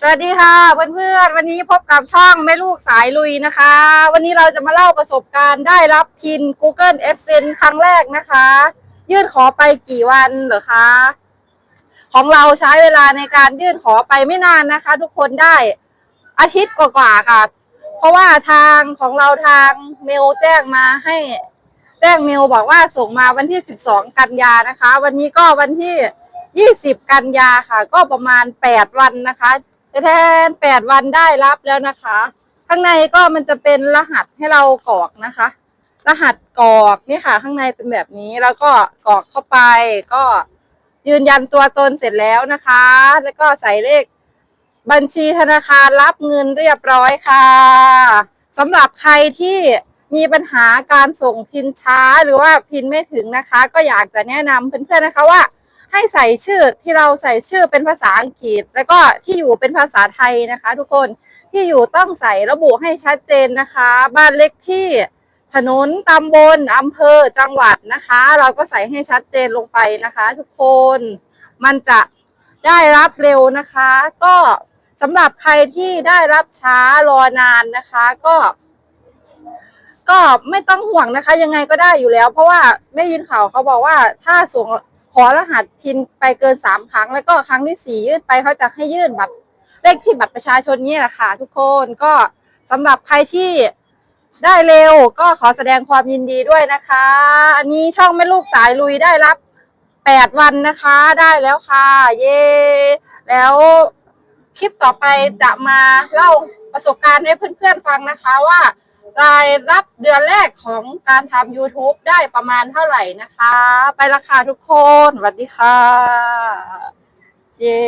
สวัสดีค่ะเพื่อนๆวันนี้พบกับช่องแม่ลูกสายลุยนะคะ วันนี้เราจะมาเล่าประสบการณ์ได้รับพิน Google Adsense ครั้งแรกนะคะ ยื่นขอไปกี่วันเหรอคะของเราใช้เวลาในการยื่นขอไปไม่นานนะคะ ทุกคนได้อาทิตย์กว่าๆค่ะ เพราะว่าทางของเราทางเมลแจ้งมาให้ แจ้งเมลบอกว่าส่งมาวันที่ 12 กันยานะคะ วันนี้ก็วันที่ 20 กันยาค่ะ ก็ประมาณ 8 วันนะคะ แทน8วันได้รับแล้วนะคะ ข้างในก็มันจะเป็นรหัสให้เรากรอกนะคะ รหัสกรอกนี่ค่ะ ข้างในเป็นแบบนี้แล้วก็กรอกเข้าไป ก็ยืนยันตัวตนเสร็จแล้วนะคะ แล้วก็ใส่เลขบัญชีธนาคารรับเงินเรียบร้อยค่ะสำหรับใครที่มีปัญหาการส่งพินช้าหรือว่าพินไม่ถึงนะคะ ก็อยากจะแนะนำเพื่อนๆนะคะว่า ให้ใส่ชื่อที่เราใส่ชื่อเป็นภาษาอังกฤษ แล้วก็ที่อยู่เป็นภาษาไทยนะคะ ทุกคนที่อยู่ต้องใส่ระบุให้ชัดเจนนะคะ บ้านเลขที่ถนนตำบลอำเภอจังหวัดนะคะ เราก็ใส่ให้ชัดเจนลงไปนะคะ ทุกคนมันจะได้รับเร็วนะคะ ก็สำหรับใครที่ได้รับช้ารอนานนะคะ ก็ ก็ไม่ต้องห่วงนะคะ ยังไงก็ได้อยู่แล้ว เพราะว่าได้ยินข่าวเขาบอกว่าถ้าส่ง ขอรหัสพินไปเกินสามครั้ง แล้วก็ครั้งที่สี่ยื่นไปเขาจะให้ยื่นบัตรเลขที่บัตรประชาชนนี่แหละค่ะ ทุกคนก็สำหรับใครที่ได้เร็วก็ขอแสดงความยินดีด้วยนะคะ อันนี้ช่องแม่ลูกสายลุยได้รับแปดวันนะคะได้แล้วค่ะ เย่แล้วคลิปต่อไปจะมาเล่าประสบการณ์ให้เพื่อนๆฟังนะคะว่า รายรับเดือนแรกของการทำ YouTube ได้ประมาณเท่าไหร่นะคะ ไปราคาทุกคนสวัสดีค่ะ เย้